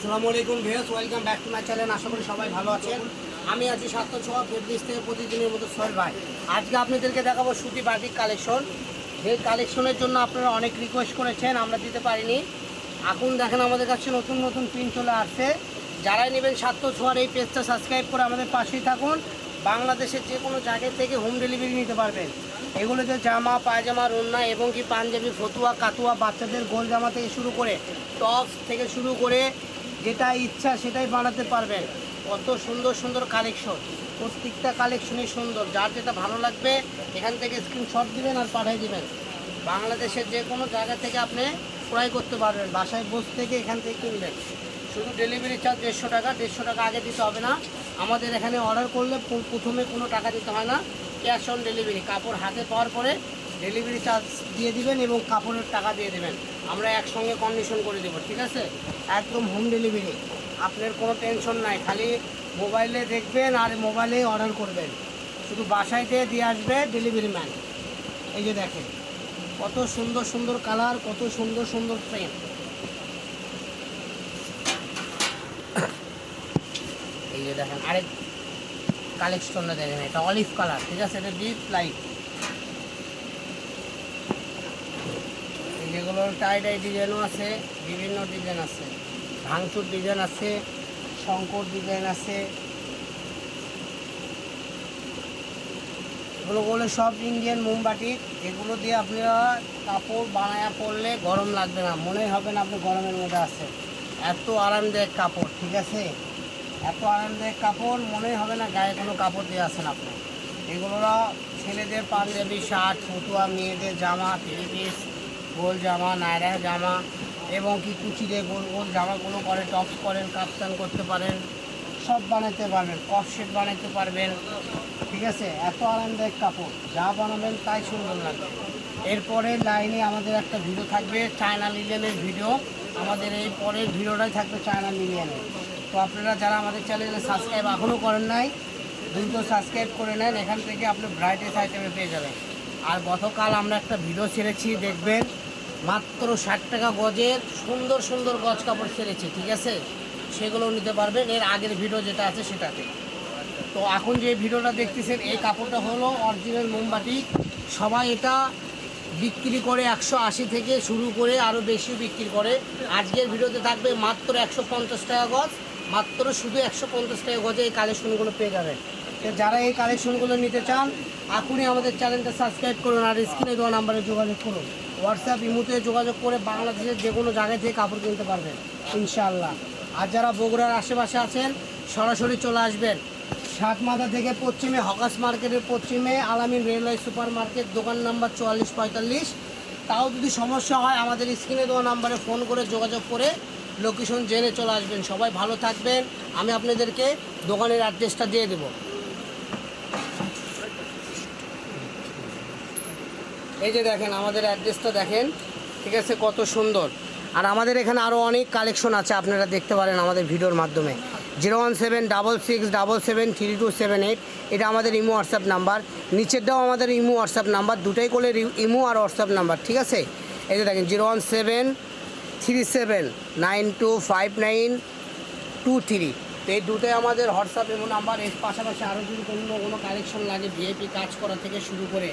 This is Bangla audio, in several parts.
আসসালামু আলাইকুম ভেস welcome back to my channel. আশা করি সবাই ভালো আছেন। আমি আছি সাতশো ছোয়া ফেব্রিক্স থেকে প্রতিদিনের মতো সোহেল ভাই। আজকে আপনাদেরকে দেখাবো সুতি বাটিক কালেকশন। যে কালেকশনের জন্য আপনারা অনেক রিকোয়েস্ট করেছেন, আমরা দিতে পারিনি। এখন দেখেন আমাদের কাছে নতুন নতুন প্রিন্ট চলে আসছে। যারাই নেবেন সাতশো ছোয়ার এই পেজটা সাবস্ক্রাইব করে আমাদের পাশেই থাকুন। বাংলাদেশের যে কোনো জায়গা থেকে হোম ডেলিভারি নিতে পারবেন। এগুলোতে জামা, পায়জামা, রন্না এবং কি পাঞ্জাবি, ফতুয়া, কাতুয়া বাচ্চাদের গোল জামা থেকে শুরু করে টপস থেকে শুরু করে যেটা ইচ্ছা সেটাই বানাতে পারবেন কত সুন্দর সুন্দর কালেকশন প্রত্যেকটা কালেকশনই সুন্দর। যার যেটা ভালো লাগবে, এখান থেকে স্ক্রিনশট দিবেন আর পাঠিয়ে দিবেন। বাংলাদেশের যে কোনো জায়গা থেকে আপনি ক্রয় করতে পারবেন। বাসায় বসে থেকে এখান থেকে কিনবেন। শুধু ডেলিভারি চার্জ দেড়শো টাকা দেড়শো টাকা আগে দিতে হবে না। আমাদের এখানে অর্ডার করলে প্রথমে কোনো টাকা দিতে হয় না। ক্যাশ অন ডেলিভারি কাপড় হাতে পাওয়ার পরে ডেলিভারি চার্জ দিয়ে দিবেন এবং কাপড়ের টাকা দিয়ে দেবেন। আমরা একসঙ্গে কন্ডিশন করে দেবো, ঠিক আছে? একদম হোম ডেলিভারি আপনার কোনো টেনশন নাই, খালি মোবাইলে দেখবেন আর মোবাইলে অর্ডার করবেন। শুধু দিয়ে দিয়ে আসবে ডেলিভারি ম্যান এই যে দেখেন, কত সুন্দর সুন্দর কালার কত সুন্দর সুন্দর প্রিন্ট এই যে দেখেন, আরেক কালেকশনটা দেখেন, এটা অলিভ কালার ঠিক আছে? এটা ডিপ লাইট এই যেগুলোর টাই টাই ডিজাইনও আছে, বিভিন্ন ডিজাইন আছে। ভাঙচুর ডিজাইন আছে, শঙ্কর ডিজাইন আছে। এগুলো বলে সব ইন্ডিয়ান মোমবাটি এগুলো দিয়ে আপনারা কাপড় বানায়া পরলে গরম লাগবে না মনে হবে না আপনি গরমের মধ্যে আছেন। এত আরামদায়ক কাপড়, ঠিক আছে? এত আরামদায়ক কাপড় মনে হবে না গায়ে কোনো কাপড় দিয়ে আসেন আপনি। এগুলোরা ছেলেদের পাঞ্জাবি, শার্ট, ফতুয়া, মেয়েদের জামা থ্রি গোল জামা, নায়রা জামা এবং কি কুচিরে গোল গোল জামাগুলো করে টপস করেন কাপ্তান করতে পারেন, সব বানাতে পারবেন কফ সেট বানাতে পারবেন, ঠিক আছে? এত আরামদায়ক কাপড়, যা বানাবেন তাই সুন্দর লাগবে। এরপরে লাইনে আমাদের একটা ভিডিও থাকবে চায়না লিলিয়ানের ভিডিও। আমাদের এই পরের ভিডিওটাই থাকবে চায়না লিলিয়ানের তো আপনারা যারা আমাদের চ্যানেলে সাবস্ক্রাইব এখনও করেন নাই, দ্রুত সাবস্ক্রাইব করে নেন, এখান থেকে আপনি ব্রাইটেস্ট আইটেমে পেয়ে যাবেন। আর গতকাল আমরা একটা ভিডিও ছেড়েছি, দেখবেন মাত্র ষাট টাকা গজের সুন্দর সুন্দর গজ কাপড় ছেড়েছি ঠিক আছে? সেগুলো নিতে পারবেন। এর আগের ভিডিও যেটা আছে সেটাতে। তো এখন যে ভিডিওটা দেখতেছেন, এই কাপড়টা হলো অরিজিনাল মোমবাতি। সবাই এটা বিক্রি করে একশো আশি থেকে শুরু করে আরও বেশি বিক্রি করে। আজকের ভিডিওতে থাকবে মাত্র একশো পঞ্চাশ টাকা গজ। মাত্র শুধু একশো পঞ্চাশ টাকা গজে এই কালেকশনগুলো পেয়ে যাবেন। যারা এই কালেকশনগুলো নিতে চান এখনই আমাদের চ্যানেলটা সাবস্ক্রাইব করুন আর স্ক্রিনে দেওয়া নাম্বারে যোগাযোগ করুন। হোয়াটসঅ্যাপ ইমুতে যোগাযোগ করে বাংলাদেশের যে কোনো জায়গায় থেকে কাপড় কিনতে পারবেন, ইনশাআল্লাহ। আর যারা বগুড়ার আশেপাশে আছেন, সরাসরি চলে আসবেন। সাতমাথা থেকে পশ্চিমে হকাস মার্কেটের পশ্চিমে আলামিন রেলওয়ে সুপার মার্কেট দোকান নাম্বার চুয়াল্লিশ পঁয়তাল্লিশ। তাও যদি সমস্যা হয়, আমাদের স্ক্রিনে দেওয়া নাম্বারে ফোন করে যোগাযোগ করে লোকেশন জেনে চলে আসবেন। সবাই ভালো থাকবেন। আমি আপনাদেরকে দোকানের অ্যাড্রেসটা দিয়ে দেবো। এই যে দেখেন, আমাদের অ্যাড্রেসটা দেখেন, ঠিক আছে, কত সুন্দর। আর আমাদের এখানে আরও অনেক কালেকশন আছে, আপনারা দেখতে পারেন আমাদের ভিডিওর মাধ্যমে। Zero one seven double six double seven three two seven eight, এটা আমাদের ইমো হোয়াটসঅ্যাপ নাম্বার। নিচেরটাও আমাদের ইমো হোয়াটসঅ্যাপ নাম্বার, দুটাই করলে ইমো আর হোয়াটসঅ্যাপ নাম্বার, ঠিক আছে? এই যে দেখেন, zero one seven three seven nine two five nine two three. তো এই দুটোই আমাদের হোয়াটসঅ্যাপ এবং নাম্বার, এর পাশাপাশি আরও যদি কোনো কোনো কালেকশন লাগে ভিআইপি কাজ করা থেকে শুরু করে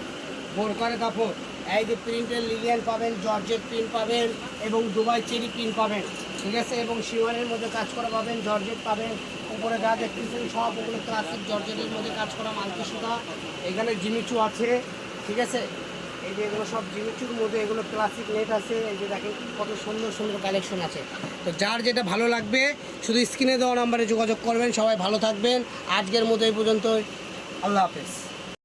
বোরকার কাপড় এই যে প্রিন্টের লিলিয়ান পাবেন জর্জেট প্রিন্ট পাবেন এবং দুবাই চেরি প্রিন্ট পাবেন, ঠিক আছে? এবং শিওয়ানের মধ্যে কাজ করা পাবেন জর্জেট পাবেন। উপরে যা দেখতেছেন সব ওগুলো ক্লাসিক জর্জেটের মধ্যে কাজ করা মালকি সুতা। এখানে জিমিচু আছে, ঠিক আছে? এই যে এগুলো সব জিমিচুর মধ্যে এগুলো ক্লাসিক নেট আছে। এই যে দেখেন কত সুন্দর সুন্দর কালেকশন আছে। তো যার যেটা ভালো লাগবে, শুধু স্ক্রিনে দেওয়া নাম্বারে যোগাযোগ করবেন। সবাই ভালো থাকবেন। আজকের মতো এই পর্যন্ত আল্লাহ হাফেজ।